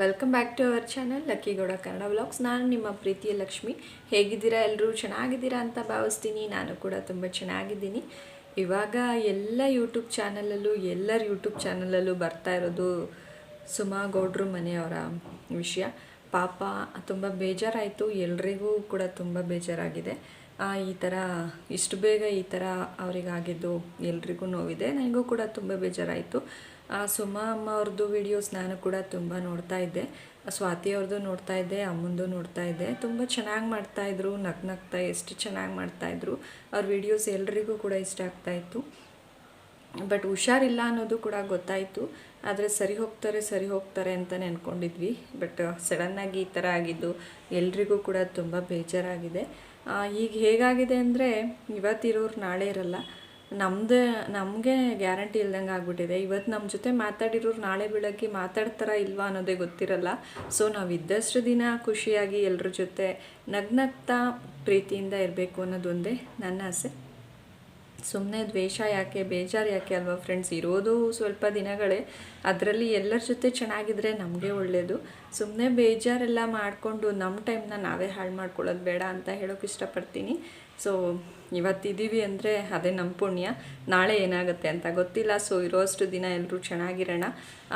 Welcome back to our channel Lucky Gowda Kannada vlogs ನಾನು ನಿಮ್ಮ ಪ್ರೀತಿಯ ಲಕ್ಷ್ಮಿ. ಹೇಗಿದ್ದೀರಾ? ಎಲ್ಲರೂ ಚೆನ್ನಾಗಿದ್ದೀರಾ ಅಂತ ಭಾವಿಸ್ತೀನಿ. ನಾನು ಕೂಡ ತುಂಬ ಚೆನ್ನಾಗಿದ್ದೀನಿ. ಇವಾಗ ಎಲ್ಲ ಯೂಟ್ಯೂಬ್ ಚಾನಲಲ್ಲೂ ಎಲ್ಲರ ಯೂಟ್ಯೂಬ್ ಚಾನಲಲ್ಲೂ ಬರ್ತಾ ಇರೋದು ಸುಮಾ ಗೌಡ್ರು ಮನೆಯವರ ವಿಷಯ. ಪಾಪ, ತುಂಬ ಬೇಜಾರಾಯಿತು. ಎಲ್ರಿಗೂ ಕೂಡ ತುಂಬ ಬೇಜಾರಾಗಿದೆ. ಈ ಥರ ಇಷ್ಟು ಬೇಗ ಈ ಥರ ಅವರಿಗಾಗಿದ್ದು ಎಲ್ರಿಗೂ ನೋವಿದೆ. ನನಗೂ ಕೂಡ ತುಂಬ ಬೇಜಾರಾಯಿತು. ಸುಮಾ ಅಮ್ಮ ಅವ್ರದ್ದು ವೀಡಿಯೋಸ್ ನಾನು ಕೂಡ ತುಂಬ ನೋಡ್ತಾ ಇದ್ದೆ. ಸ್ವಾತಿ ಅವ್ರದ್ದು ನೋಡ್ತಾ ಇದ್ದೆ, ಅಮ್ಮಂದು ನೋಡ್ತಾ ಇದ್ದೆ. ತುಂಬ ಚೆನ್ನಾಗಿ ಮಾಡ್ತಾಯಿದ್ರು ನಗ್ ನಗ್ತಾ ಎಷ್ಟು ಚೆನ್ನಾಗಿ ಮಾಡ್ತಾಯಿದ್ರು ಅವ್ರ ವೀಡಿಯೋಸ್ ಎಲ್ರಿಗೂ ಕೂಡ ಇಷ್ಟ ಆಗ್ತಾಯಿತ್ತು ಬಟ್ ಹುಷಾರಿಲ್ಲ ಅನ್ನೋದು ಕೂಡ ಗೊತ್ತಾಯಿತು. ಆದರೆ ಸರಿ ಹೋಗ್ತಾರೆ ಸರಿ ಹೋಗ್ತಾರೆ ಅಂತಲೇ ಅಂದ್ಕೊಂಡಿದ್ವಿ ಬಟ್ ಸಡನ್ನಾಗಿ ಈ ಥರ ಆಗಿದ್ದು ಎಲ್ರಿಗೂ ಕೂಡ ತುಂಬ ಬೇಜಾರಾಗಿದೆ. ಈಗ ಹೇಗಾಗಿದೆ ಅಂದರೆ, ಇವತ್ತಿರೋರು ನಾಳೆ ಇರಲ್ಲ. ನಮ್ಮದೇ ನಮಗೆ ಗ್ಯಾರಂಟಿ ಇಲ್ದಂಗೆ ಆಗ್ಬಿಟ್ಟಿದೆ. ಇವತ್ತು ನಮ್ಮ ಜೊತೆ ಮಾತಾಡಿರೋರು ನಾಳೆ ಬೆಳಗ್ಗೆ ಮಾತಾಡ್ತಾರಾ ಇಲ್ವಾ ಅನ್ನೋದೇ ಗೊತ್ತಿರಲ್ಲ. ಸೊ ನಾವು ಇದ್ದಷ್ಟು ದಿನ ಖುಷಿಯಾಗಿ ಎಲ್ಲರ ಜೊತೆ ನಗ್ನಗ್ತಾ ಪ್ರೀತಿಯಿಂದ ಇರಬೇಕು ಅನ್ನೋದೊಂದೇ ನನ್ನ ಆಸೆ. ಸುಮ್ಮನೆ ದ್ವೇಷ ಯಾಕೆ, ಬೇಜಾರು ಯಾಕೆ ಅಲ್ವಾ ಫ್ರೆಂಡ್ಸ್ ಇರೋದು ಸ್ವಲ್ಪ ದಿನಗಳೇ. ಅದರಲ್ಲಿ ಎಲ್ಲರ ಜೊತೆ ಚೆನ್ನಾಗಿದ್ದರೆ ನಮಗೆ ಒಳ್ಳೆಯದು ಸುಮ್ಮನೆ ಬೇಜಾರೆಲ್ಲ ಮಾಡಿಕೊಂಡು ನಮ್ಮ ಟೈಮ್ನ ನಾವೇ ಹಾಳು ಮಾಡ್ಕೊಳ್ಳೋದು ಬೇಡ ಅಂತ ಹೇಳೋಕೆ ಇಷ್ಟಪಡ್ತೀನಿ. ಸೊ ಇವತ್ತಿದ್ದೀವಿ ಅಂದರೆ ಅದೇ ನಮ್ಮ ಪುಣ್ಯ. ನಾಳೆ ಏನಾಗುತ್ತೆ ಅಂತ ಗೊತ್ತಿಲ್ಲ. ಸೊ ಇರೋಷ್ಟು ದಿನ ಎಲ್ಲರೂ ಚೆನ್ನಾಗಿರೋಣ.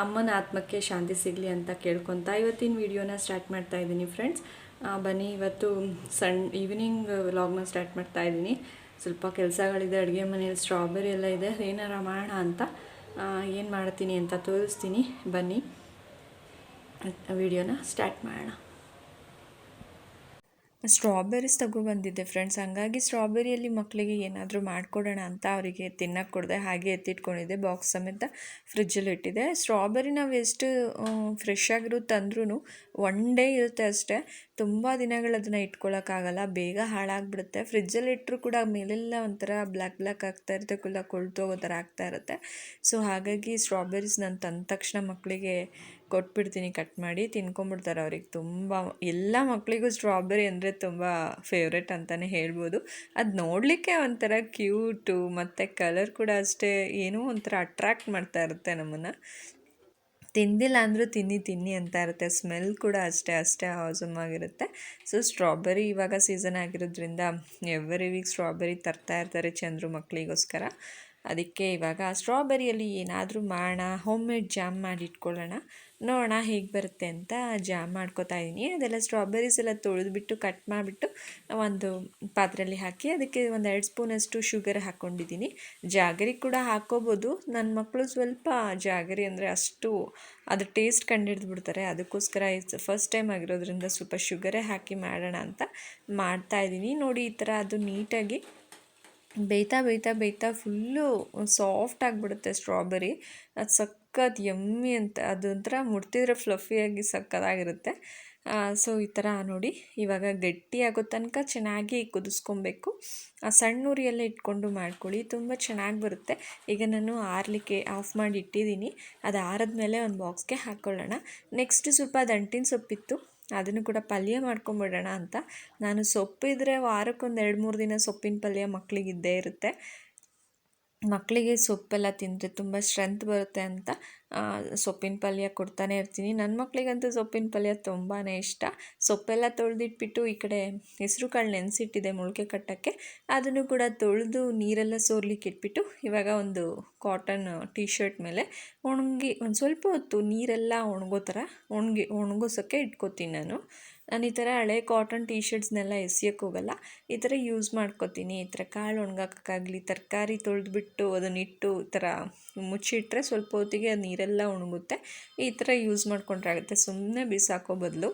ಅಮ್ಮನ ಆತ್ಮಕ್ಕೆ ಶಾಂತಿ ಸಿಗಲಿ ಅಂತ ಕೇಳ್ಕೊತಾ ಇವತ್ತಿನ ವಿಡಿಯೋನ ಸ್ಟಾರ್ಟ್ ಮಾಡ್ತಾ ಇದ್ದೀನಿ ಫ್ರೆಂಡ್ಸ್ ಬನ್ನಿ, ಇವತ್ತು ಸಣ್ ಈವ್ನಿಂಗ್ ವ್ಲಾಗ್ನ ಸ್ಟಾರ್ಟ್ ಮಾಡ್ತಾ ಇದ್ದೀನಿ. ಸ್ವಲ್ಪ ಕೆಲಸಗಳಿದೆ, ಅಡುಗೆ ಮನೇಲಿ ಸ್ಟ್ರಾಬೆರಿ ಎಲ್ಲ ಇದೆ. ಏನಾರ ಮಾಡೋಣ ಅಂತ ಏನು ಮಾಡ್ತೀನಿ ಅಂತ ತೋರಿಸ್ತೀನಿ. ಬನ್ನಿ, ವಿಡಿಯೋನ ಸ್ಟಾರ್ಟ್ ಮಾಡೋಣ. ಸ್ಟ್ರಾಬೆರೀಸ್ ಬಂದಿದ್ದೆ ಫ್ರೆಂಡ್ಸ್. ಹಂಗಾಗಿ ಸ್ಟ್ರಾಬೆರಿಯಲ್ಲಿ ಮಕ್ಕಳಿಗೆ ಏನಾದರೂ ಮಾಡಿಕೊಡೋಣ ಅಂತ ಅವರಿಗೆ ತಿನ್ನಕ್ಕೆ ಕೊಡದೆ, ಹಾಗೆ ಎತ್ತಿಟ್ಕೊಂಡಿದ್ದೆ, ಬಾಕ್ಸ್ ಸಮೇತ ಫ್ರಿಜ್ಜಲ್ಲಿ ಇಟ್ಟಿದ್ದೆ. ಸ್ಟ್ರಾಬೆರಿ ನಾವು ಎಷ್ಟು ಫ್ರೆಶ್ ಆಗಿರೋ ತಂದ್ರೂ ಒನ್ ಡೇ ಇರುತ್ತೆ ಅಷ್ಟೇ. ತುಂಬ ದಿನಗಳು ಅದನ್ನು ಇಟ್ಕೊಳ್ಳೋಕ್ಕಾಗಲ್ಲ ಬೇಗ ಹಾಳಾಗ್ಬಿಡುತ್ತೆ. ಫ್ರಿಜ್ಜಲ್ಲಿ ಇಟ್ಟರು ಕೂಡ ಮೇಲೆಲ್ಲ ಒಂಥರ ಬ್ಲ್ಯಾಕ್ ಬ್ಲ್ಯಾಕ್ ಆಗ್ತಾ ಇರುತ್ತೆ ಕುಲ್ಲ ಕೊಳ್ತೋಗೋ ಥರ ಆಗ್ತಾ ಇರುತ್ತೆ. ಸೊ ಹಾಗಾಗಿ ಸ್ಟ್ರಾಬೆರೀಸ್ ನಾನು ತಂದ ತಕ್ಷಣ ಮಕ್ಕಳಿಗೆ ಕೊಟ್ಬಿಡ್ತೀನಿ ಕಟ್ ಮಾಡಿ ತಿನ್ಕೊಂಬಿಡ್ತಾರೆ ಅವ್ರಿಗೆ. ತುಂಬ ಎಲ್ಲ ಮಕ್ಕಳಿಗೂ ಸ್ಟ್ರಾಬೆರಿ ಅಂದರೆ ತುಂಬ ಫೇವ್ರೆಟ್ ಅಂತಲೇ ಹೇಳ್ಬೋದು. ಅದು ನೋಡಲಿಕ್ಕೆ ಒಂಥರ ಕ್ಯೂಟು ಮತ್ತು ಕಲರ್ ಕೂಡ ಅಷ್ಟೇ, ಏನೋ ಒಂಥರ ಅಟ್ರ್ಯಾಕ್ಟ್ ಮಾಡ್ತಾ ಇರುತ್ತೆ ನಮ್ಮನ್ನು. ತಿಂದಿಲ್ಲ ಅಂದರೂ ತಿನ್ನಿ ತಿನ್ನಿ ಅಂತ ಇರುತ್ತೆ. ಸ್ಮೆಲ್ ಕೂಡ ಅಷ್ಟೇ ಅಷ್ಟೇ awesome ಆಗಿರುತ್ತೆ. ಸೊ ಸ್ಟ್ರಾಬೆರಿ ಇವಾಗ ಸೀಸನ್ ಆಗಿರೋದ್ರಿಂದ ಎವ್ರಿ ವೀಕ್ ಸ್ಟ್ರಾಬೆರಿ ತರ್ತಾ ಇರ್ತಾರೆ ಚಂದ್ರು ಮಕ್ಕಳಿಗೋಸ್ಕರ ಅದಕ್ಕೆ ಇವಾಗ ಸ್ಟ್ರಾಬೆರಿಯಲ್ಲಿ ಏನಾದರೂ ಮಾಡೋಣ ಹೋಮ್ ಮೇಡ್ ಜಾಮ್ ಮಾಡಿ ಇಟ್ಕೊಳ್ಳೋಣ ನೋಡೋಣ ಹೇಗೆ ಬರುತ್ತೆ ಅಂತ ಜಾಮ್ ಮಾಡ್ಕೋತಾ ಇದ್ದೀನಿ ಅದೆಲ್ಲ ಸ್ಟ್ರಾಬೆರೀಸ್ ಎಲ್ಲ ತೊಳೆದುಬಿಟ್ಟು, ಕಟ್ ಮಾಡಿಬಿಟ್ಟು ಒಂದು ಪಾತ್ರೆಯಲ್ಲಿ ಹಾಕಿ ಅದಕ್ಕೆ ಒಂದು ಎರಡು ಸ್ಪೂನಷ್ಟು ಶುಗರ್ ಹಾಕ್ಕೊಂಡಿದ್ದೀನಿ ಜಾಗರಿ ಕೂಡ ಹಾಕ್ಕೋಬೋದು. ನನ್ನ ಮಕ್ಕಳು ಸ್ವಲ್ಪ ಜಾಗರಿ ಅಂದರೆ ಅಷ್ಟು ಅದು ಟೇಸ್ಟ್ ಕಂಡಿಡ್ದು ಬಿಡ್ತಾರೆ ಅದಕ್ಕೋಸ್ಕರ ಫಸ್ಟ್ ಟೈಮ್ ಆಗಿರೋದ್ರಿಂದ ಸ್ವಲ್ಪ ಶುಗರೇ ಹಾಕಿ ಮಾಡೋಣ ಅಂತ ಮಾಡ್ತಾ ಇದ್ದೀನಿ ನೋಡಿ ಈ ಥರ ಅದು ನೀಟಾಗಿ ಬೇಯ್ತಾ ಬೇಯ್ತಾ ಬೇಯ್ತಾ ಫುಲ್ಲು ಸಾಫ್ಟ್ ಆಗಿಬಿಡುತ್ತೆ ಸ್ಟ್ರಾಬೆರಿ. ಅದು ಸಖತ್ ಯಮ್ಮಿ ಅಂತ, ಅದೊಂಥರ ಮುಟ್ತಿದ್ರೆ ಫ್ಲಫಿಯಾಗಿ ಸಕ್ಕತ್ತಾಗಿರುತ್ತೆ. ಸೊ ಈ ಥರ ನೋಡಿ, ಇವಾಗ ಗಟ್ಟಿ ಆಗೋ ತನಕ ಚೆನ್ನಾಗಿ ಕುದಿಸ್ಕೊಬೇಕು. ಆ ಸಣ್ಣ ಉರಿಯಲ್ಲೇ ಇಟ್ಕೊಂಡು ಮಾಡ್ಕೊಳ್ಳಿ, ತುಂಬ ಚೆನ್ನಾಗಿ ಬರುತ್ತೆ. ಈಗ ನಾನು ಆರಲಿಕ್ಕೆ ಆಫ್ ಮಾಡಿ ಇಟ್ಟಿದ್ದೀನಿ. ಅದು ಆರಿದ್ಮೇಲೆ ಒಂದು ಬಾಕ್ಸ್ಗೆ ಹಾಕ್ಕೊಳ್ಳೋಣ ನೆಕ್ಸ್ಟ್ ಸ್ವಲ್ಪ ದಂಟಿನ ಸೊಪ್ಪಿತ್ತು. ಅದನ್ನು ಕೂಡ ಪಲ್ಯ ಮಾಡ್ಕೊಂಬಿಡೋಣ ಅಂತ. ನಾನು ಸೊಪ್ಪಿದ್ರೆ ವಾರಕ್ಕೊಂದು ಎರಡು ಮೂರು ದಿನ ಸೊಪ್ಪಿನ ಪಲ್ಯ ಮಕ್ಕಳಿಗಿದ್ದೇ ಇರುತ್ತೆ. ಮಕ್ಕಳಿಗೆ ಸೊಪ್ಪೆಲ್ಲ ತಿಂದರೆ ತುಂಬ ಸ್ಟ್ರೆಂತ್ ಬರುತ್ತೆ ಅಂತ ಸೊಪ್ಪಿನ ಪಲ್ಯ ಕೊಡ್ತಾನೆ ಇರ್ತೀನಿ. ನನ್ನ ಮಕ್ಕಳಿಗಂತೂ ಸೊಪ್ಪಿನ ಪಲ್ಯ ತುಂಬಾ ಇಷ್ಟ. ಸೊಪ್ಪೆಲ್ಲ ತೊಳೆದಿಟ್ಬಿಟ್ಟು ಈ ಕಡೆ ಹೆಸರು ಕಾಳು ನೆನೆಸಿಟ್ಟಿದೆ ಮೊಳಕೆ ಕಟ್ಟೋಕ್ಕೆ. ಅದನ್ನು ಕೂಡ ತೊಳೆದು ನೀರೆಲ್ಲ ಸೋರ್ಲಿಕ್ಕೆ ಇಟ್ಬಿಟ್ಟು ಇವಾಗ ಒಂದು ಕಾಟನ್ ಟೀ ಶರ್ಟ್ ಮೇಲೆ ಒಣಗಿ ಒಂದು ಸ್ವಲ್ಪ ಹೊತ್ತು ನೀರೆಲ್ಲ ಒಣಗೋ ಥರ ಒಣಗಿ ಒಣಗಿಸೋಕ್ಕೆ ಇಟ್ಕೋತೀನಿ ನಾನು. ನಾನು ಈ ಥರ ಹಳೆ ಕಾಟನ್ ಟೀ ಶರ್ಟ್ಸ್ನೆಲ್ಲ ಎಸಿಯೋಕ್ಕೆ ಹೋಗಲ್ಲ. ಈ ಥರ ಯೂಸ್ ಮಾಡ್ಕೋತೀನಿ. ಈ ಥರ ಕಾಳು ಒಣಗಾಕೋಕ್ಕಾಗಲಿ, ತರಕಾರಿ ತೊಳೆದ್ಬಿಟ್ಟು ಅದನ್ನಿಟ್ಟು ಈ ಥರ ಮುಚ್ಚಿಟ್ರೆ ಸ್ವಲ್ಪ ಹೊತ್ತಿಗೆ ಅದು ನೀರೆಲ್ಲ ಒಣಗುತ್ತೆ. ಈ ಥರ ಯೂಸ್ ಮಾಡ್ಕೊಂಡ್ರೆ ಆಗುತ್ತೆ ಸುಮ್ಮನೆ ಬಿಸಾಕೋ ಬದಲು.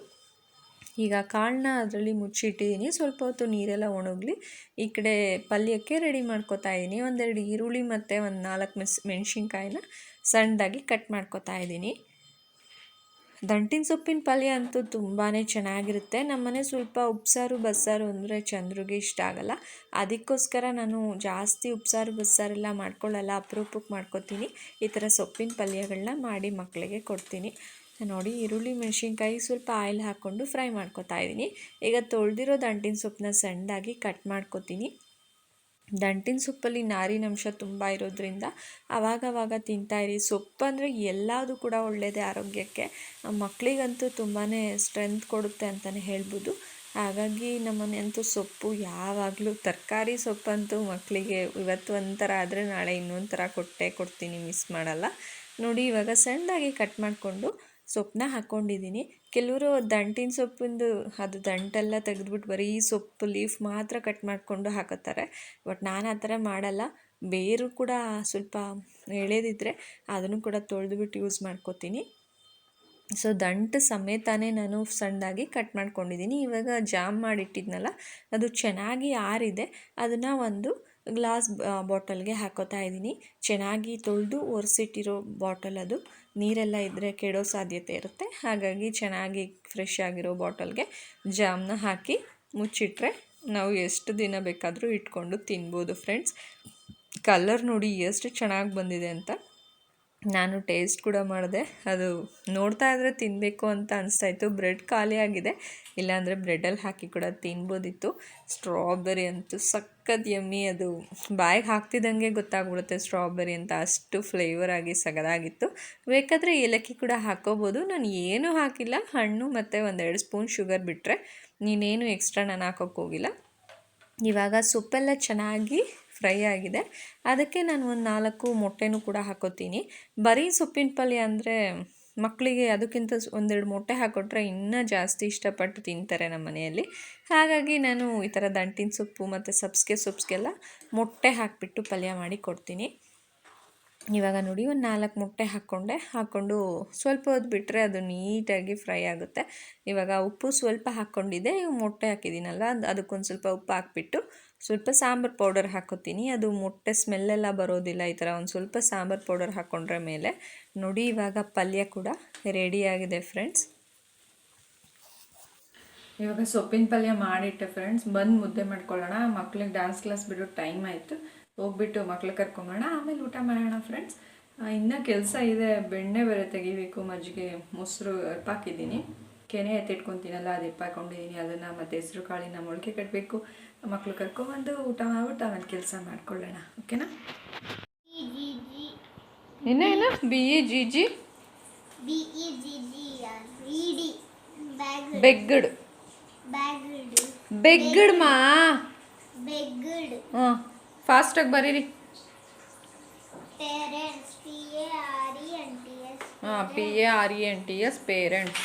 ಈಗ ಕಾಳನ್ನ ಅದರಲ್ಲಿ ಮುಚ್ಚಿಟ್ಟಿದ್ದೀನಿ ಸ್ವಲ್ಪ ಹೊತ್ತು ನೀರೆಲ್ಲ ಒಣಗಲಿ ಈ ಕಡೆ ಪಲ್ಯಕ್ಕೆ ರೆಡಿ ಮಾಡ್ಕೋತಾ ಇದ್ದೀನಿ ಒಂದೆರಡು ಈರುಳ್ಳಿ ಮತ್ತು ಒಂದು ನಾಲ್ಕು ಮೆಸ್ ಮೆಣಸಿನ್ಕಾಯಿನ ಸಣ್ಣದಾಗಿ ಕಟ್ ಮಾಡ್ಕೊತಾ ಇದ್ದೀನಿ ದಂಟಿನ ಸೊಪ್ಪಿನ ಪಲ್ಯ ಅಂತೂ ತುಂಬಾ ಚೆನ್ನಾಗಿರುತ್ತೆ. ನಮ್ಮನೆ ಸ್ವಲ್ಪ ಉಪ್ಸಾರು, ಬಸ್ಸಾರು ಅಂದರೆ ಚಂದ್ರಿಗೆ ಇಷ್ಟ ಆಗಲ್ಲ. ಅದಕ್ಕೋಸ್ಕರ ನಾನು ಜಾಸ್ತಿ ಉಪ್ಸಾರು ಬಸ್ಸಾರೆಲ್ಲ ಮಾಡ್ಕೊಳ್ಳಲ್ಲ. ಅಪರೂಪಕ್ಕೆ ಮಾಡ್ಕೊತೀನಿ. ಈ ಥರ ಸೊಪ್ಪಿನ ಪಲ್ಯಗಳನ್ನ ಮಾಡಿ ಮಕ್ಕಳಿಗೆ ಕೊಡ್ತೀನಿ. ನೋಡಿ, ಈರುಳ್ಳಿ, ಮೆಣಸಿನ್ಕಾಯಿ ಸ್ವಲ್ಪ ಆಯಿಲ್ ಹಾಕ್ಕೊಂಡು ಫ್ರೈ ಮಾಡ್ಕೊತಾ ಇದ್ದೀನಿ. ಈಗ ತೊಳೆದಿರೋ ದಂಟಿನ ಸೊಪ್ಪನ್ನ ಸಣ್ಣದಾಗಿ ಕಟ್ ಮಾಡ್ಕೊತೀನಿ. ದಂಟಿನ ಸೊಪ್ಪಲ್ಲಿ ನಾರಿನಂಶ ತುಂಬ ಇರೋದ್ರಿಂದ ಆವಾಗವಾಗ ತಿಂತಾಯಿರಿ ಸೊಪ್ಪು ಅಂದರೆ ಎಲ್ಲದು ಕೂಡ ಒಳ್ಳೆಯದೇ ಆರೋಗ್ಯಕ್ಕೆ. ಮಕ್ಕಳಿಗಂತೂ ತುಂಬಾ ಸ್ಟ್ರೆಂತ್ ಕೊಡುತ್ತೆ ಅಂತಲೇ ಹೇಳ್ಬೋದು. ಹಾಗಾಗಿ ನಮ್ಮನೆಯಂತೂ ಸೊಪ್ಪು ಯಾವಾಗಲೂ ತರಕಾರಿ ಸೊಪ್ಪಂತೂ ಮಕ್ಕಳಿಗೆ ಇವತ್ತು ಒಂಥರ ಆದರೆ ನಾಳೆ ಇನ್ನೊಂದು ಥರ ಕೊಟ್ಟೆ ಕೊಡ್ತೀನಿ ಮಿಸ್ ಮಾಡಲ್ಲ. ನೋಡಿ ಇವಾಗ ಸಣ್ಣದಾಗಿ ಕಟ್ ಮಾಡಿಕೊಂಡು ಸೊಪ್ಪನ್ನ ಹಾಕ್ಕೊಂಡಿದ್ದೀನಿ ಕೆಲವರು ದಂಟಿನ ಸೊಪ್ಪಿಂದು ಅದು ದಂಟೆಲ್ಲ ತೆಗೆದ್ಬಿಟ್ಟು ಬರೀ ಸೊಪ್ಪು, ಲೀಫ್ ಮಾತ್ರ ಕಟ್ ಮಾಡಿಕೊಂಡು ಹಾಕೋತಾರೆ ಬಟ್ ನಾನು ಆ ಥರ ಮಾಡಲ್ಲ. ಬೇರು ಕೂಡ ಸ್ವಲ್ಪ ಎಳೆದಿದ್ದರೆ ಅದನ್ನು ಕೂಡ ತೊಳೆದುಬಿಟ್ಟು ಯೂಸ್ ಮಾಡ್ಕೋತೀನಿ. ಸೊ, ದಂಟು ಸಮೇತನೇ ನಾನು ಸಣ್ಣದಾಗಿ ಕಟ್ ಮಾಡ್ಕೊಂಡಿದ್ದೀನಿ. ಇವಾಗ ಜಾಮ್ ಮಾಡಿಟ್ಟಿದ್ನಲ್ಲ, ಅದು ಚೆನ್ನಾಗಿ ಆರಿದೆ. ಅದನ್ನು ಒಂದು ಗ್ಲಾಸ್ ಬಾಟಲ್ಗೆ ಹಾಕೋತಾ ಇದ್ದೀನಿ. ಚೆನ್ನಾಗಿ ತೊಳೆದು ಒರೆಸಿಟ್ಟಿರೋ ಬಾಟಲ್ ಅದು. ನೀರೆಲ್ಲ ಇದ್ದರೆ ಕೆಡೋ ಸಾಧ್ಯತೆ ಇರುತ್ತೆ. ಹಾಗಾಗಿ ಚೆನ್ನಾಗಿ ಫ್ರೆಶ್ ಆಗಿರೋ ಬಾಟಲ್ಗೆ ಜಾಮ್ನ ಹಾಕಿ ಮುಚ್ಚಿಟ್ರೆ ನಾವು ಎಷ್ಟು ದಿನ ಬೇಕಾದರೂ ಇಟ್ಕೊಂಡು ತಿನ್ಬೋದು ಫ್ರೆಂಡ್ಸ್ ಕಲರ್ ನೋಡಿ ಎಷ್ಟು ಚೆನ್ನಾಗಿ ಬಂದಿದೆ ಅಂತ ನಾನು ಟೇಸ್ಟ್ ಕೂಡ ಮಾಡಿದೆ. ಅದು ನೋಡ್ತಾ ಇದ್ರೆ ತಿನ್ನಬೇಕು ಅಂತ ಅನಿಸ್ತಾಯಿತ್ತು ಬ್ರೆಡ್ ಖಾಲಿಯಾಗಿದೆ. ಇಲ್ಲಾಂದರೆ ಬ್ರೆಡಲ್ಲಿ ಹಾಕಿ ಕೂಡ ತಿನ್ಬೋದಿತ್ತು. ಸ್ಟ್ರಾಬೆರಿ ಅಂತೂ ಸಖತ್ ಯಮ್ಮಿ ಅದು ಬಾಯಿಗೆ ಹಾಕ್ತಿದ್ದಂಗೆ ಗೊತ್ತಾಗ್ಬಿಡುತ್ತೆ ಸ್ಟ್ರಾಬೆರಿ ಅಂತ. ಅಷ್ಟು ಫ್ಲೇವರ್ ಆಗಿ ಸಗದಾಗಿತ್ತು. ಬೇಕಾದರೆ ಏಲಕ್ಕಿ ಕೂಡ ಹಾಕೋಬೋದು. ನಾನು ಏನೂ ಹಾಕಿಲ್ಲ. ಹಣ್ಣು ಮತ್ತು ಒಂದೆರಡು ಸ್ಪೂನ್ ಶುಗರ್ ಬಿಟ್ಟರೆ ನೀನೇನು ಎಕ್ಸ್ಟ್ರಾ ನಾನು ಹಾಕೋಕ್ಕೆ ಹೋಗಿಲ್ಲ. ಇವಾಗ ಸೊಪ್ಪೆಲ್ಲ ಚೆನ್ನಾಗಿ ಫ್ರೈ ಆಗಿದೆ. ಅದಕ್ಕೆ ನಾನು ಒಂದು ನಾಲ್ಕು ಮೊಟ್ಟೆನೂ ಕೂಡ ಹಾಕೋತೀನಿ. ಬರೀ ಸೊಪ್ಪಿನ ಪಲ್ಯ ಅಂದರೆ ಮಕ್ಕಳಿಗೆ ಅದಕ್ಕಿಂತ ಒಂದೆರಡು ಮೊಟ್ಟೆ ಹಾಕ್ಕೊಟ್ರೆ ಇನ್ನೂ ಜಾಸ್ತಿ ಇಷ್ಟಪಟ್ಟು ತಿಂತಾರೆ ನಮ್ಮ ಮನೆಯಲ್ಲಿ. ಹಾಗಾಗಿ ನಾನು ಈ ಥರ ದಂಟಿನ ಸೊಪ್ಪು ಮತ್ತು ಸಬ್ಸ್ಗೆ ಸೊಪ್ಸ್ಗೆಲ್ಲ ಮೊಟ್ಟೆ ಹಾಕಿಬಿಟ್ಟು ಪಲ್ಯ ಮಾಡಿ ಕೊಡ್ತೀನಿ. ಇವಾಗ ನೋಡಿ ಒಂದು ನಾಲ್ಕು ಮೊಟ್ಟೆ ಹಾಕ್ಕೊಂಡೆ. ಹಾಕ್ಕೊಂಡು ಸ್ವಲ್ಪ ಹೊತ್ತು ಬಿಟ್ಟರೆ ಅದು ನೀಟಾಗಿ ಫ್ರೈ ಆಗುತ್ತೆ. ಇವಾಗ ಉಪ್ಪು ಸ್ವಲ್ಪ ಹಾಕ್ಕೊಂಡಿದ್ದೆ. ಮೊಟ್ಟೆ ಹಾಕಿದ್ದೀನಲ್ಲ ಅದಕ್ಕೊಂದು ಸ್ವಲ್ಪ ಉಪ್ಪು ಹಾಕ್ಬಿಟ್ಟು ಸ್ವಲ್ಪ ಸಾಂಬಾರು ಪೌಡರ್ ಹಾಕೋತೀನಿ. ಅದು ಮೊಟ್ಟೆ ಸ್ಮೆಲ್ಲೆಲ್ಲ ಬರೋದಿಲ್ಲ ಈ ಥರ. ಒಂದು ಸ್ವಲ್ಪ ಸಾಂಬಾರು ಪೌಡರ್ ಹಾಕ್ಕೊಂಡ್ರೆ ಮೇಲೆ ನೋಡಿ, ಇವಾಗ ಪಲ್ಯ ಕೂಡ ರೆಡಿಯಾಗಿದೆ ಫ್ರೆಂಡ್ಸ್. ಇವಾಗ ಸೊಪ್ಪಿನ ಪಲ್ಯ ಮಾಡಿಟ್ಟೆ ಫ್ರೆಂಡ್ಸ್. ಬಂದು ಮುದ್ದೆ ಮಾಡ್ಕೊಳ್ಳೋಣ. ಮಕ್ಳಿಗೆ ಡ್ಯಾನ್ಸ್ ಕ್ಲಾಸ್ ಬಿಡೋ ಟೈಮ್ ಆಯಿತು. ಹೋಗ್ಬಿಟ್ಟು ಮಕ್ಳು ಕರ್ಕೊಂಬೋಣ ಆಮೇಲೆ ಊಟ ಮಾಡೋಣ ಫ್ರೆಂಡ್ಸ್. ಇನ್ನೂ ಕೆಲಸ ಇದೆ. ಬೆಣ್ಣೆ ಬೇರೆ ತೆಗಿಬೇಕು. ಮಜ್ಜಿಗೆ ಮೊಸರು ಎಪ್ಪಾಕಿದ್ದೀನಿ ಕೆನೆ ಎತ್ತಿಟ್ಕೊತೀನಲ್ಲ ಅದು ಎಪ್ಪಾಕೊಂಡಿದ್ದೀನಿ ಅದನ್ನು ಮತ್ತು ಹೆಸರು ಕಾಳಿನ ಮೊಳಕೆ ಕಟ್ಟಬೇಕು ಮಕ್ಕಳು ಕರ್ಕೊಂಬಂದು ಊಟ ಮಾಡ್ಬಿಟ್ಟು ಆಮೇಲೆ ಕೆಲಸ ಮಾಡ್ಕೊಳ್ಳೋಣ ಓಕೆನಾ? ಇನ್ನೇನು B E G G? Begged. Begged ಮಾ ಹಾಂ ಫಾಸ್ಟಾಗಿ ಬರೀರಿ. ಹಾಂ P A R E N T S parents.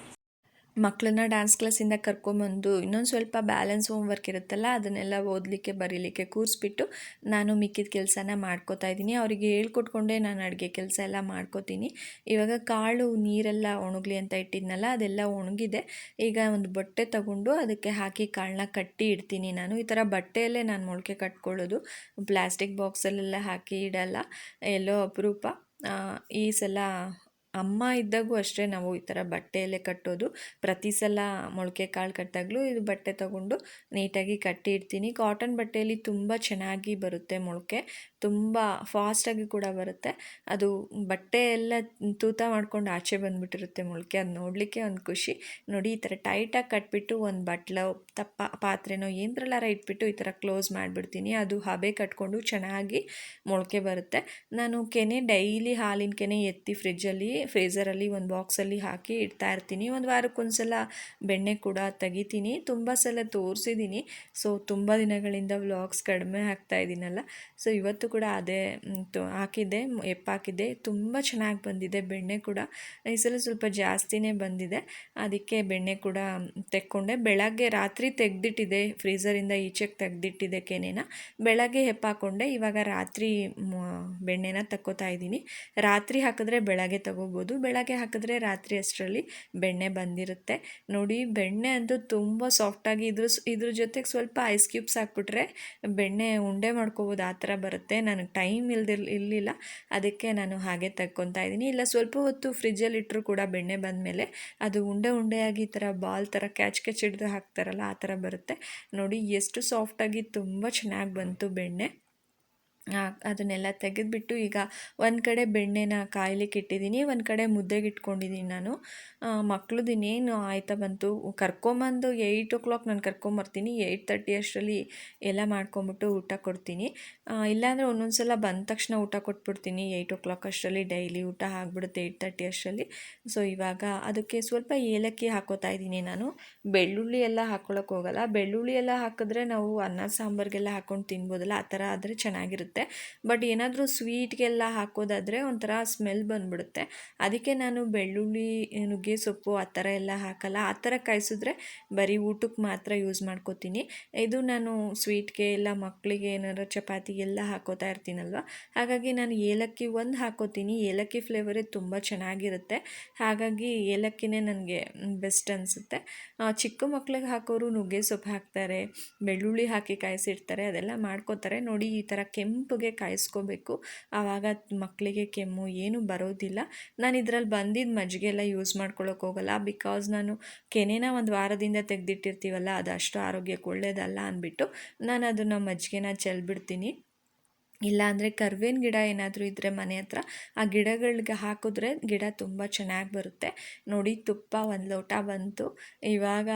ಮಕ್ಕಳನ್ನ ಡ್ಯಾನ್ಸ್ ಕ್ಲಾಸಿಂದ ಕರ್ಕೊಂಬಂದು ಇನ್ನೊಂದು ಸ್ವಲ್ಪ ಬ್ಯಾಲೆನ್ಸ್ ಹೋಮ್ ವರ್ಕ್ ಇರುತ್ತಲ್ಲ, ಅದನ್ನೆಲ್ಲ ಓದಲಿಕ್ಕೆ, ಬರೀಲಿಕ್ಕೆ ಕೂರಿಸ್ಬಿಟ್ಟು ನಾನು ಮಿಕ್ಕಿದ ಕೆಲಸನ ಮಾಡ್ಕೋತಾ ಇದ್ದೀನಿ. ಅವರಿಗೆ ಹೇಳ್ಕೊಟ್ಕೊಂಡೇ ನಾನು ಅಡುಗೆ ಕೆಲಸ ಎಲ್ಲ ಮಾಡ್ಕೋತೀನಿ. ಇವಾಗ ಕಾಳು, ನೀರೆಲ್ಲ ಒಣಗಲಿ ಅಂತ ಇಟ್ಟಿದ್ನಲ್ಲ, ಅದೆಲ್ಲ ಒಣಗಿದೆ. ಈಗ ಒಂದು ಬಟ್ಟೆ ತಗೊಂಡು ಅದಕ್ಕೆ ಹಾಕಿ ಕಾಳನ್ನ ಕಟ್ಟಿ ಇಡ್ತೀನಿ ನಾನು. ಈ ಥರ ಬಟ್ಟೆಯಲ್ಲೇ ನಾನು ಮೊಳಕೆ ಕಟ್ಕೊಳ್ಳೋದು. ಪ್ಲಾಸ್ಟಿಕ್ ಬಾಕ್ಸಲ್ಲೆಲ್ಲ ಹಾಕಿ ಇಡಲ್ಲ. ಎಲ್ಲೋ ಅಪರೂಪ. ಈ ಸಲ ಅಮ್ಮ ಇದ್ದಾಗೂ ಅಷ್ಟೇ ನಾವು ಈ ಥರ ಬಟ್ಟೆಯಲ್ಲೇ ಕಟ್ಟೋದು. ಪ್ರತಿ ಸಲ ಮೊಳಕೆ ಕಾಳು ಕಟ್ಟಿದಾಗಲೂ ಇದು ಬಟ್ಟೆ ತಗೊಂಡು ನೀಟಾಗಿ ಕಟ್ಟಿ ಇಡ್ತೀನಿ ಕಾಟನ್ ಬಟ್ಟೆಯಲ್ಲಿ ತುಂಬ ಚೆನ್ನಾಗಿ ಬರುತ್ತೆ ಮೊಳಕೆ. ತುಂಬ ಫಾಸ್ಟಾಗಿ ಕೂಡ ಬರುತ್ತೆ. ಅದು ಬಟ್ಟೆ ಎಲ್ಲ ತೂತ ಮಾಡ್ಕೊಂಡು ಆಚೆ ಬಂದುಬಿಟ್ಟಿರುತ್ತೆ ಮೊಳಕೆ. ಅದು ನೋಡಲಿಕ್ಕೆ ಒಂದು ಖುಷಿ. ನೋಡಿ, ಈ ಥರ ಟೈಟಾಗಿ ಕಟ್ಬಿಟ್ಟು ಒಂದು ಬಟ್ಲ, ತಪ್ಪ, ಪಾತ್ರೆನೋ ಏನರಲ್ಲಾರ ಇಟ್ಬಿಟ್ಟು ಈ ಥರ ಕ್ಲೋಸ್ ಮಾಡಿಬಿಡ್ತೀನಿ. ಅದು ಹಬೆ ಕಟ್ಕೊಂಡು ಚೆನ್ನಾಗಿ ಮೊಳಕೆ ಬರುತ್ತೆ. ನಾನು ಕೆನೆ ಡೈಲಿ ಹಾಲಿನ ಕೆನೆ ಎತ್ತಿ ಫ್ರಿಜ್ಜಲ್ಲಿ ಫ್ರೀಝರಲ್ಲಿ ಒಂದು ಬಾಕ್ಸಲ್ಲಿ ಹಾಕಿ ಇಡ್ತಾ ಇರ್ತೀನಿ. ಒಂದು ವಾರಕ್ಕೊಂದ್ಸಲ ಬೆಣ್ಣೆ ಕೂಡ ತೆಗಿತೀನಿ. ತುಂಬ ಸಲ ತೋರಿಸಿದ್ದೀನಿ ಸೊ ತುಂಬ ದಿನಗಳಿಂದ ವ್ಲಾಗ್ಸ್ ಕಡಿಮೆ ಹಾಕ್ತಾ ಇದ್ದೀನಲ್ಲ ಸೊ ಇವತ್ತು ಕೂಡ ಅದೇ ಹಾಕಿದ್ದೆ ಎಪ್ಪಾಕಿದ್ದೆ. ತುಂಬ ಚೆನ್ನಾಗಿ ಬಂದಿದೆ, ಬೆಣ್ಣೆ ಕೂಡ. ಈ ಸಲ ಸ್ವಲ್ಪ ಜಾಸ್ತಿನೇ ಬಂದಿದೆ. ಅದಕ್ಕೆ ಬೆಣ್ಣೆ ಕೂಡ ತೆಕ್ಕೊಂಡೆ. ಬೆಳಗ್ಗೆ ರಾತ್ರಿ ತೆಗೆದಿಟ್ಟಿದೆ ಫ್ರೀಸರಿಂದ ಈಚೆಗೆ ತೆಗೆದಿಟ್ಟಿದೆ ಕೆನೆನ. ಬೆಳಗ್ಗೆ ಹೆಪ್ಪಾಕೊಂಡೆ ಇವಾಗ ರಾತ್ರಿ ಬೆಣ್ಣೆನ ತಕ್ಕೋತಾ ಇದ್ದೀನಿ. ರಾತ್ರಿ ಹಾಕಿದ್ರೆ ಬೆಳಗ್ಗೆ ತಗೋಬೋದು. ಬೆಳಗ್ಗೆ ಹಾಕಿದ್ರೆ ರಾತ್ರಿ ಅಷ್ಟರಲ್ಲಿ ಬೆಣ್ಣೆ ಬಂದಿರುತ್ತೆ. ನೋಡಿ, ಬೆಣ್ಣೆ ಅಂತೂ ತುಂಬ ಸಾಫ್ಟಾಗಿ ಇದ್ರ ಇದ್ರ ಜೊತೆಗೆ ಸ್ವಲ್ಪ ಐಸ್ ಕ್ಯೂಬ್ಸ್ ಹಾಕ್ಬಿಟ್ರೆ ಬೆಣ್ಣೆ ಉಂಡೆ ಮಾಡ್ಕೋಬೋದು, ಆ ಥರ ಬರುತ್ತೆ. ನನಗೆ ಟೈಮ್ ಇಲ್ದಿರ್ ಇರಲಿಲ್ಲ. ಅದಕ್ಕೆ ನಾನು ಹಾಗೆ ತಕ್ಕೊತಾ ಇದ್ದೀನಿ. ಇಲ್ಲ, ಸ್ವಲ್ಪ ಹೊತ್ತು ಫ್ರಿಜ್ಜಲ್ಲಿ ಇಟ್ಟರು ಕೂಡ ಬೆಣ್ಣೆ ಬಂದಮೇಲೆ ಅದು ಉಂಡೆ ಉಂಡೆಯಾಗಿ ಈ ಥರ ಬಾಲ್ ಥರ ಕ್ಯಾಚ್ ಕ್ಯಾಚ್ ಹಿಡಿದು ಹಾಕ್ತಾರಲ್ಲ, ಆ ಥರ ಬರುತ್ತೆ. ನೋಡಿ, ಎಷ್ಟು ಸಾಫ್ಟಾಗಿ ತುಂಬ ಚೆನ್ನಾಗಿ ಬಂತು ಬೆಣ್ಣೆ. ಅದನ್ನೆಲ್ಲ ತೆಗೆದುಬಿಟ್ಟು ಈಗ ಒಂದು ಕಡೆ ಬೆಣ್ಣೆನ ಕಾಯ್ಲಿಕ್ಕೆ ಇಟ್ಟಿದ್ದೀನಿ ಒಂದು ಕಡೆ ಮುದ್ದೆಗೆ ಇಟ್ಕೊಂಡಿದ್ದೀನಿ ನಾನು. ಮಕ್ಳದ್ದು ಇನ್ನೇನು ಆಯ್ತಾ ಬಂತು? ಕರ್ಕೊಂಬಂದು ಏಯ್ಟ್ ಓ ಕ್ಲಾಕ್ ನಾನು ಕರ್ಕೊಂಬರ್ತೀನಿ, ಏಯ್ಟ್ ತರ್ಟಿ ಅಷ್ಟರಲ್ಲಿ ಎಲ್ಲ ಮಾಡ್ಕೊಂಬಿಟ್ಟು ಊಟ ಕೊಡ್ತೀನಿ. ಇಲ್ಲಾಂದರೆ ಒಂದೊಂದು ಸಲ ಬಂದ ತಕ್ಷಣ ಊಟ ಕೊಟ್ಬಿಡ್ತೀನಿ. ಏಯ್ಟ್ ಓ ಕ್ಲಾಕ್ ಅಷ್ಟರಲ್ಲಿ ಡೈಲಿ ಊಟ ಆಗಿಬಿಡುತ್ತೆ, ಏಯ್ಟ್ ತರ್ಟಿ ಅಷ್ಟರಲ್ಲಿ. ಸೊ, ಇವಾಗ ಅದಕ್ಕೆ ಸ್ವಲ್ಪ ಏಲಕ್ಕಿ ಹಾಕೋತಾ ಇದ್ದೀನಿ ನಾನು. ಬೆಳ್ಳುಳ್ಳಿ ಎಲ್ಲ ಹಾಕ್ಕೊಳಕ್ಕೆ ಹೋಗಲ್ಲ. ಬೆಳ್ಳುಳ್ಳಿ ಎಲ್ಲ ಹಾಕಿದ್ರೆ ನಾವು ಅನ್ನ, ಸಾಂಬಾರಿಗೆಲ್ಲ ಹಾಕ್ಕೊಂಡು ತಿನ್ಬೋದಲ್ಲ, ಆ ಥರ ಆದರೆ ಚೆನ್ನಾಗಿರುತ್ತೆ. ಬಟ್ ಏನಾದರೂ ಸ್ವೀಟ್ಗೆಲ್ಲ ಹಾಕೋದಾದರೆ ಒಂಥರ ಸ್ಮೆಲ್ ಬಂದ್ಬಿಡುತ್ತೆ. ಅದಕ್ಕೆ ನಾನು ಬೆಳ್ಳುಳ್ಳಿ, ನುಗ್ಗೆ ಸೊಪ್ಪು ಆ ಥರ ಎಲ್ಲ ಹಾಕಲ್ಲ. ಆ ಥರ ಕಾಯಿಸಿದ್ರೆ ಬರೀ ಊಟಕ್ಕೆ ಮಾತ್ರ ಯೂಸ್ ಮಾಡ್ಕೋತೀನಿ. ಇದು ನಾನು ಸ್ವೀಟ್ಗೆ ಎಲ್ಲ ಮಕ್ಕಳಿಗೆ ಏನಾದ್ರು ಚಪಾತಿಗೆಲ್ಲ ಹಾಕೋತಾ ಇರ್ತೀನಲ್ವ? ಹಾಗಾಗಿ ನಾನು ಏಲಕ್ಕಿ ಒಂದು ಹಾಕೋತೀನಿ. ಏಲಕ್ಕಿ ಫ್ಲೇವರೇ ತುಂಬ ಚೆನ್ನಾಗಿರುತ್ತೆ. ಹಾಗಾಗಿ ಏಲಕ್ಕಿನೇ ನನಗೆ ಬೆಸ್ಟ್ ಅನಿಸುತ್ತೆ. ಚಿಕ್ಕ ಮಕ್ಳಿಗೆ ಹಾಕೋರು ನುಗ್ಗೆ ಸೊಪ್ಪು ಹಾಕ್ತಾರೆ, ಬೆಳ್ಳುಳ್ಳಿ ಹಾಕಿ ಕಾಯಿಸಿಡ್ತಾರೆ ಅದೆಲ್ಲ ಮಾಡ್ಕೋತಾರೆ. ನೋಡಿ ಈ ಥರ ಕೆಂಪಗೆ ಕಾಯಿಸ್ಕೋಬೇಕು. ಆವಾಗ ಮಕ್ಕಳಿಗೆ ಕೆಮ್ಮು ಏನು ಬರೋದಿಲ್ಲ. ನಾನು ಇದರಲ್ಲಿ ಬಂದಿದ್ದ ಮಜ್ಜಿಗೆ ಎಲ್ಲ ಯೂಸ್ ಮಾಡ್ಕೊಳ್ಳೋಕೆ ಹೋಗಲ್ಲ. ಬಿಕಾಸ್ ನಾನು ಕೆನೆನ ಒಂದು ವಾರದಿಂದ ತೆಗೆದಿಟ್ಟಿರ್ತೀವಲ್ಲ, ಅದು ಅಷ್ಟು ಆರೋಗ್ಯಕ್ಕೆ ಒಳ್ಳೆಯದಲ್ಲ ಅಂದ್ಬಿಟ್ಟು ನಾನು ಅದನ್ನು ಮಜ್ಜಿಗೆನ ಚೆಲ್ಬಿಡ್ತೀನಿ. ಇಲ್ಲಾಂದರೆ ಕರ್ಬೇವಿನ ಗಿಡ ಏನಾದರೂ ಇದ್ದರೆ ಮನೆ ಹತ್ರ, ಆ ಗಿಡಗಳಿಗೆ ಹಾಕಿದ್ರೆ ಗಿಡ ತುಂಬ ಚೆನ್ನಾಗಿ ಬರುತ್ತೆ. ನೋಡಿ ತುಪ್ಪ ಒಂದು ಲೋಟ ಬಂತು. ಇವಾಗ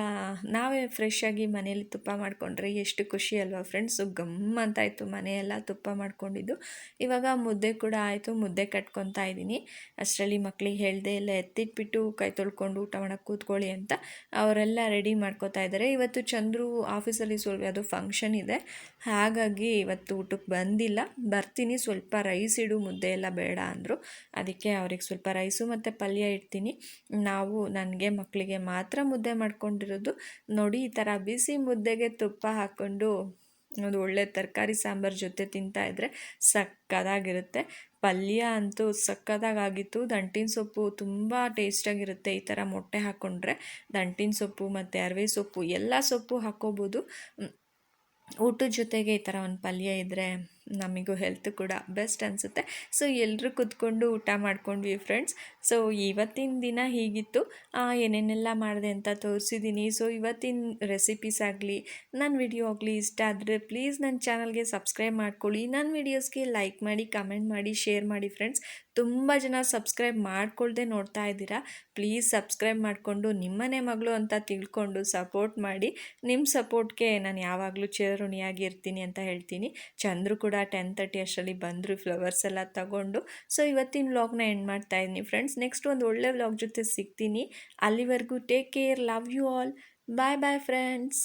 ನಾವೇ ಫ್ರೆಶ್ ಆಗಿ ಮನೆಯಲ್ಲಿ ತುಪ್ಪ ಮಾಡಿಕೊಂಡ್ರೆ ಎಷ್ಟು ಖುಷಿ ಅಲ್ವಾ ಫ್ರೆಂಡ್ಸು ಗಮ್ ಅಂತಾಯಿತು ಮನೆಯೆಲ್ಲ ತುಪ್ಪ ಮಾಡ್ಕೊಂಡಿದ್ದು. ಇವಾಗ ಮುದ್ದೆ ಕೂಡ ಆಯಿತು, ಮುದ್ದೆ ಕಟ್ಕೊತಾ ಇದ್ದೀನಿ. ಅಷ್ಟರಲ್ಲಿ ಮಕ್ಕಳಿಗೆ ಹೇಳ್ದೆ ಎಲ್ಲ ಎತ್ತಿಟ್ಬಿಟ್ಟು ಕೈ ತೊಳ್ಕೊಂಡು ಊಟ ಮಾಡೋಕ್ಕೆ ಕೂತ್ಕೊಳ್ಳಿ ಅಂತ ಅವರೆಲ್ಲ ರೆಡಿ ಮಾಡ್ಕೋತಾ ಇದ್ದಾರೆ. ಇವತ್ತು ಚಂದ್ರು ಆಫೀಸಲ್ಲಿ ಸ್ವಲ್ಪ ಅದು ಫಂಕ್ಷನ್ ಇದೆ. ಹಾಗಾಗಿ ಇವತ್ತು ಊಟಕ್ಕೆ ಬಂದಿಲ್ಲ. ಬರ್ತೀನಿ, ಸ್ವಲ್ಪ ರೈಸ್ ಇಡು, ಮುದ್ದೆ ಎಲ್ಲ ಬೇಡ ಅಂದರು. ಅದಕ್ಕೆ ಅವ್ರಿಗೆ ಸ್ವಲ್ಪ ರೈಸು ಮತ್ತು ಪಲ್ಯ ಇಡ್ತೀನಿ. ನಾವು, ನನಗೆ ಮಕ್ಕಳಿಗೆ ಮಾತ್ರ ಮುದ್ದೆ ಮಾಡ್ಕೊಂಡಿರೋದು. ನೋಡಿ, ಈ ಥರ ಬಿಸಿ ಮುದ್ದೆಗೆ ತುಪ್ಪ ಹಾಕ್ಕೊಂಡು ಒಂದು ಒಳ್ಳೆ ತರಕಾರಿ ಸಾಂಬಾರು ಜೊತೆ ತಿಂತಾ ಇದ್ದರೆ ಸಕ್ಕದಾಗಿರುತ್ತೆ. ಪಲ್ಯ ಅಂತೂ ಸಕ್ಕದಾಗಿತ್ತು ದಂಟಿನ ಸೊಪ್ಪು ತುಂಬ ಟೇಸ್ಟಾಗಿರುತ್ತೆ ಈ ಥರ ಮೊಟ್ಟೆ ಹಾಕ್ಕೊಂಡ್ರೆ ದಂಟಿನ ಸೊಪ್ಪು ಮತ್ತು ಅರವೆ ಸೊಪ್ಪು, ಎಲ್ಲ ಸೊಪ್ಪು ಹಾಕ್ಕೋಬೋದು ಊಟದ ಜೊತೆಗೆ ಈ ಥರ ಒಂದು ಪಲ್ಯ ಇದ್ದರೆ ನಮಗೂ ಹೆಲ್ತ್ ಕೂಡ ಬೆಸ್ಟ್ ಅನಿಸುತ್ತೆ. ಸೊ ಎಲ್ಲರೂ ಕೂತ್ಕೊಂಡು ಊಟ ಮಾಡ್ಕೊಂಡ್ವಿ ಫ್ರೆಂಡ್ಸ್ ಸೊ ಇವತ್ತಿನ ದಿನ ಹೀಗಿತ್ತು. ಏನೇನೆಲ್ಲ ಮಾಡಿದೆ ಅಂತ ತೋರಿಸಿದ್ದೀನಿ ಸೊ ಇವತ್ತಿನ ರೆಸಿಪೀಸ್ ಆಗಲಿ ನನ್ನ ವಿಡಿಯೋ ಆಗಲಿ ಇಷ್ಟ ಆದರೆ ಪ್ಲೀಸ್ ನನ್ನ ಚಾನಲ್ಗೆ ಸಬ್ಸ್ಕ್ರೈಬ್ ಮಾಡ್ಕೊಳ್ಳಿ. ನನ್ನ ವಿಡಿಯೋಸ್ಗೆ ಲೈಕ್ ಮಾಡಿ ಕಮೆಂಟ್ ಮಾಡಿ ಶೇರ್ ಮಾಡಿ ಫ್ರೆಂಡ್ಸ್ ತುಂಬ ಜನ ಸಬ್ಸ್ಕ್ರೈಬ್ ಮಾಡ್ಕೊಳ್ದೆ ನೋಡ್ತಾ ಇದ್ದೀರಾ. ಪ್ಲೀಸ್ ಸಬ್ಸ್ಕ್ರೈಬ್ ಮಾಡಿಕೊಂಡು ನಿಮ್ಮನೆ ಮಗಳು ಅಂತ ತಿಳ್ಕೊಂಡು ಸಪೋರ್ಟ್ ಮಾಡಿ. ನಿಮ್ಮ ಸಪೋರ್ಟ್ಗೆ ನಾನು ಯಾವಾಗಲೂ ಚಿರಋಣಿಯಾಗಿ ಇರ್ತೀನಿ ಅಂತ ಹೇಳ್ತೀನಿ. ಚಂದ್ರು ಕೂಡ ಟೆನ್ ತರ್ಟಿ ಅಷ್ಟರಲ್ಲಿ ಬಂದರು ಫ್ಲವರ್ಸ್ ಎಲ್ಲ ತಗೊಂಡು. ಸೊ ಇವತ್ತಿನ ವ್ಲಾಗ್ನ ಎಂಡ್ ಮಾಡ್ತಾ ಇದ್ದೀನಿ ಫ್ರೆಂಡ್ಸ್ ನೆಕ್ಸ್ಟ್ ಒಂದು ಒಳ್ಳೆ ವ್ಲಾಗ್ ಜೊತೆ ಸಿಗ್ತೀನಿ. ಅಲ್ಲಿವರೆಗೂ take care love you all bye bye friends